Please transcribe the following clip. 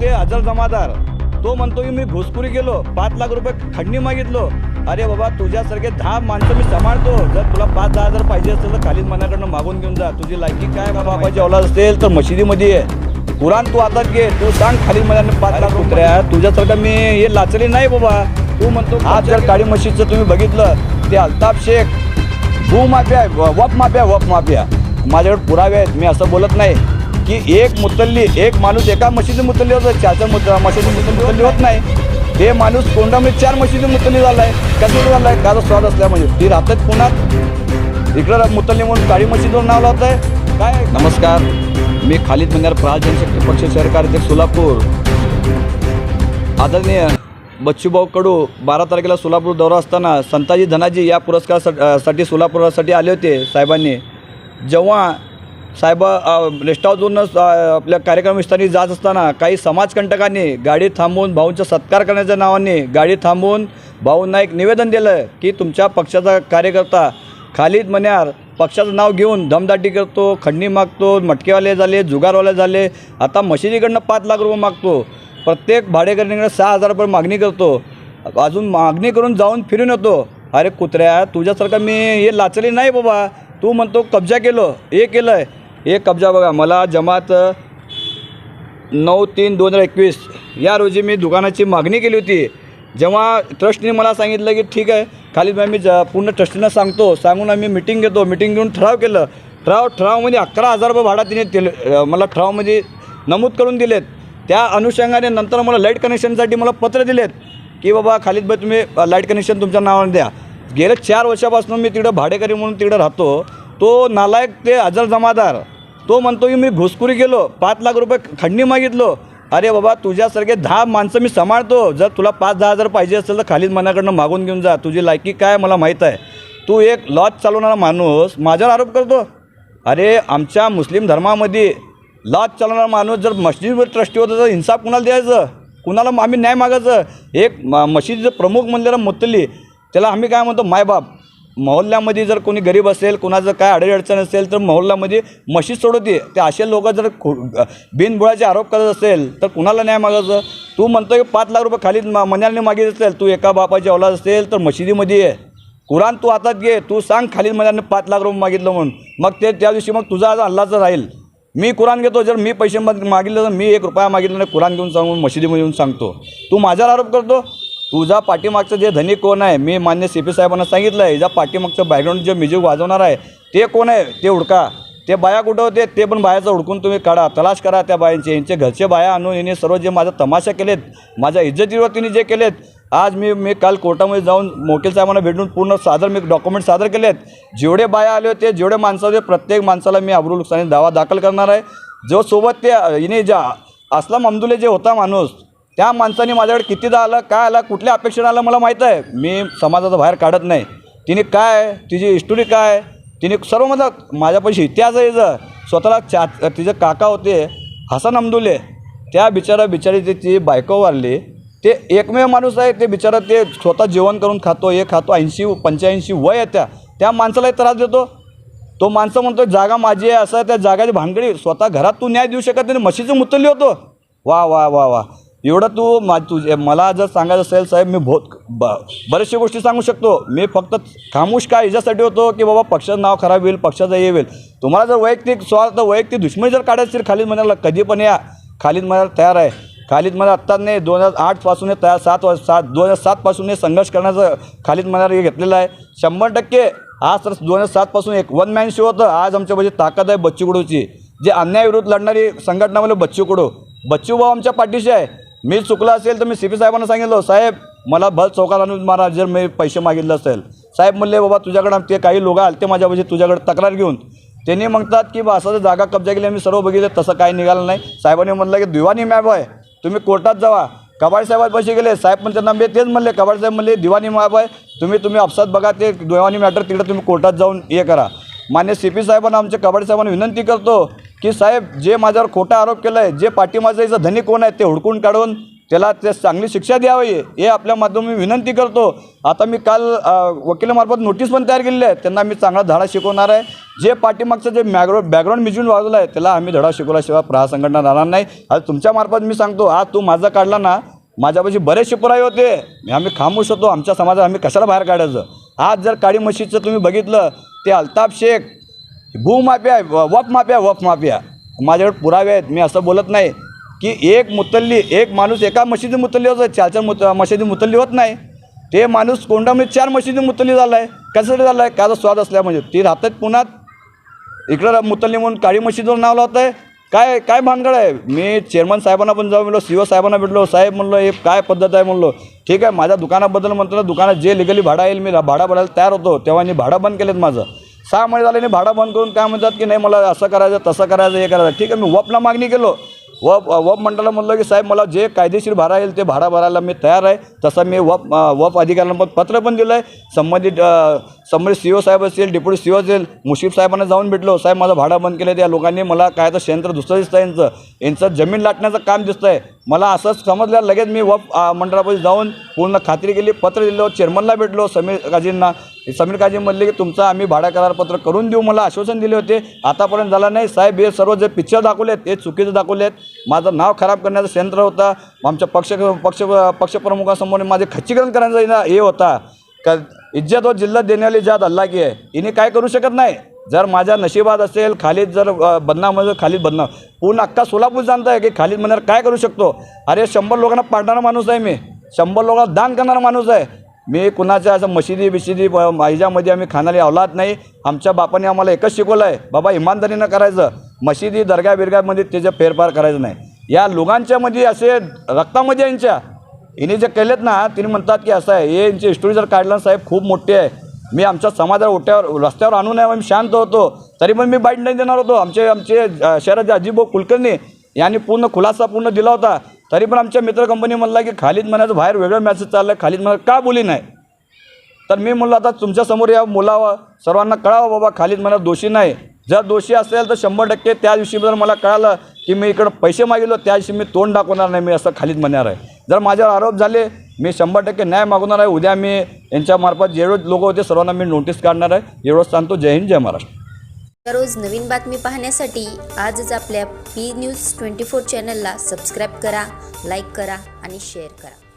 ते अजर जमादार. तो म्हणतो की मी घुसखोरी गेलो पाच लाख रुपये खंडणी मागितलो. अरे बाबा तुझ्यासारखे दहा माणसं मी सांभाळतो. जर तुला पाच दहा हजार पाहिजे असेल तर खालीद मनाकडनं मागून घेऊन जा. तुझी लायकी काय बाबा? बाबाची औलाद असेल तर मशिदीमध्ये आहे कुराण तू हातात घे. तू सांग खालीद मनाने पाच लाख रुपया तुझ्यासारखं मी हे लाचली नाही बाबा. तू म्हणतो आज जर काळी मशीदचं तुम्ही बघितलं. ते अल्ताफ शेख भू माफिया आहे, व- वफ माफिया वफ माफिया. माझ्याकडे पुरावे आहेत. मी असं बोलत नाही. की एक मुतल्ली एक माणूस एका मशिदी मुतल्ली होतो चारच्या चार मुत मशिदी मुतल्ली होत नाही. हे माणूस कोंडामध्ये म्हणजे चार मशिदी मुतल्ली झाला आहे कसं झाला आहे का स्वाद असल्या म्हणजे. ती राहतात पुण्यात. इकडं मुतल्ली म्हणून काळी मशिदीवर नाव लावत आहे. काय? नमस्कार. मी खालिद मंगार प्रहार जनशक्ती पक्ष शहर कार्याध्यक्ष सोलापूर. आदरणीय बच्चूभाऊ कडू बारा तारखेला सोलापूर दौरा असताना संताजी धनाजी या पुरस्कारासाठी सोलापुरासाठी आले होते साहेबांनी. जेव्हा साहेब रेस्ट हाऊसवरूनच आपल्या कार्यक्रम स्थानी जात असताना काही समाजकंटकांनी गाडी थांबवून भाऊंचा सत्कार करण्याच्या नावाने गाडी थांबवून भाऊंना एक निवेदन दिलं की तुमच्या पक्षाचा कार्यकर्ता खालिद मन्यार पक्षाचं नाव घेऊन दमदाटी करतो खंडणी मागतो मटकेवाले झाले जुगारवाले झाले आता मशिदीकडनं पाच लाख रुपये मागतो. प्रत्येक भाडेकरीकडे सहा हजार रुपये मागणी करतो. अजून मागणी करून जाऊन फिरून येतो. अरे कुत्र्या तुझ्यासारखं मी हे लाचली नाही बाबा. तू म्हणतो कब्जा केलो हे केलं आहे एक कब्जा बघा मला जमात नऊ तीन दोन हजार एकवीस या रोजी मी दुकानाची मागणी केली होती. जेव्हा ट्रस्टने मला सांगितलं की ठीक आहे खाली मी ज पूर्ण ट्रस्टीनं सांगतो सांगून आम्ही मिटिंग घेतो मिटिंग घेऊन ठराव केलं. ठराव ठरावमध्ये अकरा हजार रुपये भाडा तिने दिले मला ठरावमध्ये नमूद करून दिलेत. त्या अनुषंगाने नंतर मला लाइट कनेक्शनसाठी मला पत्र दिलेत की बाबा खालीद भाई तुम्ही लाइट कनेक्शन तुमच्या नावाने द्या. गेल्या चार वर्षापासून मी तिकडं भाडेकरी म्हणून तिकडं राहतो. तो नालायक ते अजर जमादार. तो म्हणतो की मी घुसखोरी गेलो पाच लाख रुपये खंडणी मागितलो. अरे बाबा तुझ्यासारखे दहा माणसं मी सांभाळतो. जर तुला पाच दहा हजार पाहिजे असेल तर खालीच मनाकडनं मागून घेऊन जा. तुझी लायकी काय मला माहीत आहे. तू एक लॉज चालवणारा माणूस माझ्यावर आरोप करतो. अरे आमच्या मुस्लिम धर्मामध्ये लॉज चालवणारा माणूस जर मस्जिदवर ट्रस्टी होतं तर इन्साफ कुणाला द्यायचं? कुणाला आम्ही न्याय मागायचं? एक म मशिदीचं प्रमुख म्हणलेलं मुतली त्याला आम्ही काय म्हणतो? मायबाप. मोहल्ल्यामध्ये जर कोणी गरीब असेल कोणाचं काय अडचण असेल तर मोहल्ल्यामध्ये मशीद सोडवते. ते असे लोक जर खो बिनबुडाचे आरोप करत असेल तर कुणाला न्याय मागायचं? तू म्हणतो की पाच लाख रुपये खाली मन्याने मागित असेल तू एका बापाची औलाद असेल तर मशिदीमध्ये ये. कुराण तू हातात घे. तू सांग खालीद मन्याने पाच लाख रुपये मागितलं म्हणून. मग ते त्या दिवशी मग तुझा आज अल्लाचं राहील. मी कुराण घेतो जर मी पैसे मागितलं तर मी एक रुपया मागितला नाही कुराण घेऊन सांगून मशिदीमध्ये येऊन सांगतो. तू माझ्यावर आरोप करतो? तुझा पाठीमागचं जे धनी कोण आहे मी मान्य सी पी साहेबांना सांगितलं आहे ज्या पाठीमागचं बॅकग्राऊंड जे म्युझिक वाजवणार आहे ते कोण आहे? ते उडका ते बाया कुठं होते ते पण बायाचं उडकून तुम्ही काढा तलाश करा त्या बायांचे. यांचे घरचे बाया आणून यांनी सर्व जे माझा तमाशा केलेत माझ्या इज्जतीवर तिने जे केलेत आज मी मी काल कोर्टामध्ये जाऊन वकील साहेबांना भेटून पूर्ण सादर मी डॉक्युमेंट सादर केलेत. जेवढे बाया आले होते जेवढे माणसं होते प्रत्येक माणसाला मी अब्रुल नुकसानी दावा दाखल करणार आहे. जो सोबत ते हिने ज्या असलम अमदुले जे होता माणूस त्या माणसाने माझ्याकडे कितीदा आलं काय आला कुठल्या अपेक्षेनं आलं मला माहीत आहे. मी समाजाचं बाहेर काढत नाही. तिने काय तिची हिस्टोरी काय तिने सर्व माझा माझ्यापाशी इतिहास आहे जर स्वतःला चा तिचे काका होते हसन अमदुले त्या बिचारा बिचारी ती बायको वारली ते एकमेव माणूस आहे ते बिचारा ते स्वतः जेवण करून खातो हे खातो ऐंशी पंच्याऐंशी वय आहे त्या. त्या माणसालाही त्रास देतो. तो माणसं म्हणतो जागा माझी आहे असं त्या जागाची भानगडी स्वतः घरात तू न्याय देऊ शकत नाही. म्हशीचं मुतली होतो. वा वा वा वा. एवढं तू मा तुझे मला जर सांगायचं असेल साहेब मी बहुत ब बऱ्याचशा गोष्टी सांगू शकतो. मी फक्त खामोश काय याच्यासाठी होतो की बाबा पक्षाचं नाव खराब होईल पक्षाचं हे होईल. तुम्हाला जर वैयक्तिक स्वार्थ वैयक्तिक दुश्मनी जर काढायची तर खालीद म्हणाला कधी पण या. खालीद म्हणायला तयार आहे. खालीद मला आत्ता नाही दोन हजार आठपासून हे तयार सात वा सात दोन हजार सातपासून हे संघर्ष करण्याचं खालीद मनार हे घेतलेलं आहे. शंभर टक्के आज तर दोन हजार सातपासून एक वन मॅन शो होतं. आज आमच्यापाशी ताकद आहे बच्चू कडूची जे अन्यायाविरुद्ध लढणारी संघटना म्हणजे बच्चू कडू आमच्या पाठीशी आहे. मी चुकलं असेल तर मी सी पी साहेबांना सांगितलं साहेब मला भल चौकात आणून मारा जर मी पैसे मागितले असेल. साहेब म्हणले बाबा तुझ्याकडं ते काही लोक आले ते माझ्यापाशी तुझ्याकडे तक्रार घेऊन. त्यांनी म्हणतात की बा असं जर जागा कब्जा केली आम्ही सर्व बघितलं तसं काही निघालं नाही. साहेबांनी म्हटलं की दिवाणी मॅप आहे तुम्ही कोर्टात जावा. कबाड साहेबांपाशी गेले साहेब पण त्यांना मी तेच म्हणले. कबाड साहेब म्हणले दिवाणी मॅप आहे तुम्ही तुम्ही अपसात बघा ते दिवाणी मॅटर तिकडे तुम्ही कोर्टात जाऊन हे करा. मान्य सी पी साहेबांना आमच्या कबाड साहेबांना विनंती करतो की साहेब जे माझ्यावर खोटा आरोप केला आहे जे पाठीमागचा याचा धनी कोण आहे ते हुडकून काढून त्याला ते चांगली शिक्षा द्यावी हे आपल्या माध्यमातून मी विनंती करतो. आता मी काल वकिलामार्फत नोटीस पण तयार केलेली आहे त्यांना मी चांगला धडा शिकवणार आहे. जे पाठीमागचं जे मॅग्रो बॅकग्राऊंड मिजून वाजवलं आहे त्याला आम्ही धडा शिकवल्याशिवाय प्रहार संघटना राहणार नाही. आज तुमच्यामार्फत मी सांगतो आज तू माझा काढला ना माझ्यापाशी बरेचसे पुराय होते. आम्ही खामोश होतो आमच्या समाजात आम्ही कशाला बाहेर काढायचं? आज जर काळी म्हशीचं तुम्ही बघितलं ते अल्ताफ शेख भूमाफिया आहे व- वफ माफिया वफ माफिया. माझ्याकडे पुरावे आहेत. मी असं बोलत नाही की एक मुतल्ली एक माणूस एका मशिदी मुतल्ली होत चार चार मुत मशिदी मुतल्ली होत नाही. ते माणूस कोंडामध्ये म्हणजे चार मशिदी मुतल्ली झाला आहे कशासाठी झाला आहे काचा स्वाद असल्या म्हणजे. ती राहतात पुण्यात. इकडं मुतल्ली म्हणून काळी मशिदीवर नाव लावत आहे काय काय भानगड आहे? मी चेअरमन साहेबांना पण जाऊन म्हणलो सी ओ साहेबांना भेटलो. साहेब म्हणलो हे काय पद्धत आहे म्हणलो. ठीक आहे माझ्या दुकानाबद्दल म्हणतो ना दुकानात जे लिगली भाडं येईल मी भाडं भरायला तयार होतो. तेव्हा मी भाडं बंद केलेत माझं. सहा महिने झाले नाही भाडं बंद करून काय म्हणतात की नाही मला असं करायचं तसं करायचं हे करायचं. ठीक आहे मी वपला मागणी केलो. वप वप मंडळाला म्हणलं की साहेब मला जे कायदेशीर भाडं येईल ते भाडं भरायला मी तयार आहे. तसं मी वप वप अधिकाऱ्यांना पण पत्र पण दिलं आहे. संबंधित संबंधित सी ओ साहेब असतील डेप्युटी सी ओ असेल मुशीफ साहेबांना जाऊन भेटलो. साहेब माझं भाडं बंद केलं त्या लोकांनी. मला काय तर शेंत्र दुसरं दिसतं यांचं. यांचं जमीन लाटण्याचं काम दिसतं आहे मला असंच समजलं लगेच मी वफ मंडळापाशी जाऊन पूर्ण खात्री केली पत्र दिलं चेअरमनला भेटलो समीर काजींना समीर काजी म्हणले की तुमचं आम्ही भाडा करारपत्र करून देऊ. मला आश्वासन दिले होते. आतापर्यंत झालं नाही. साहेब हे सर्व जे पिक्चर दाखवलेत ते चुकीचं दाखवले आहेत. माझं नाव खराब करण्याचा सेंटर होता. आमच्या पक्ष पक्ष पक्षप्रमुखासमोर माझे खच्चीकरण करण्याचा हे होता. का इज्जत व जिल्हा देण्यावाली जात हल्ला की आहे. हिने काय करू शकत नाही? जर माझ्या नशिबात असेल खालीद जर अ, बदनाम खालीद बदनाम. पूर्ण अख्खा सोलापूर जाणत आहे की खालीद म्हणणार काय करू शकतो? अरे शंभर लोकांना पाडणारा माणूस आहे मी. शंभर लोकांना दान करणारा माणूस आहे. मी कुणाच्या असं मशिदी बिशिदी ह्याच्यामध्ये आम्ही खाणारी अवलाद नाही. आमच्या बापाने आम्हाला एकच शिकवलं आहे बाबा इमानदारीनं करायचं. मशिदी दर्गा बिरगामध्ये त्याचं फेरफार करायचं नाही. या लोकांच्यामध्ये असे रक्तामध्ये यांच्या. हिने जे केलेत ना तिने म्हणतात की असं आहे हे यांची हिस्टोरी जर काढलं साहेब खूप मोठी आहे. मी आमच्या समाजाला ओट्यावर रस्त्यावर आणू नये मी शांत होतो. तरी पण मी बाईट नाही देणार होतो. आमचे आमचे शहराचे अजिबो कुलकर्णी यांनी पूर्ण खुलासा पूर्ण दिला होता. तरी पण आमच्या मित्र कंपनी म्हणला की खालीद म्हणायचं बाहेर वेगळं मॅसेज चाललं आहे खालीद म्हणा का बोली नाही? तर मी म्हणलं आता तुमच्यासमोर या मुलावं सर्वांना कळावं बाबा खालीद म्हणा दोषी नाही. जर दोषी असेल तर शंभर टक्के त्या दिवशी जर मला कळालं की मी इकडं पैसे मागितलो त्या दिवशी मी तोंड दाखवणार नाही मी असं खालीद म्हणणार आहे. जर माझ्यावर आरोप झाले मी शंभर टक्के न्याय मागवणार आहे. उद्या मी यांच्यामार्फत जेवढे लोक होते सर्वांना मी नोटीस काढणार आहे. एवढंच सांगतो जय हिंद जय महाराष्ट्र. दररोज नवीन बातमी पाहण्यासाठी आजच आपल्या पी न्यूज ट्वेंटी फोर चॅनलला सबस्क्राईब करा लाईक करा आणि शेअर करा.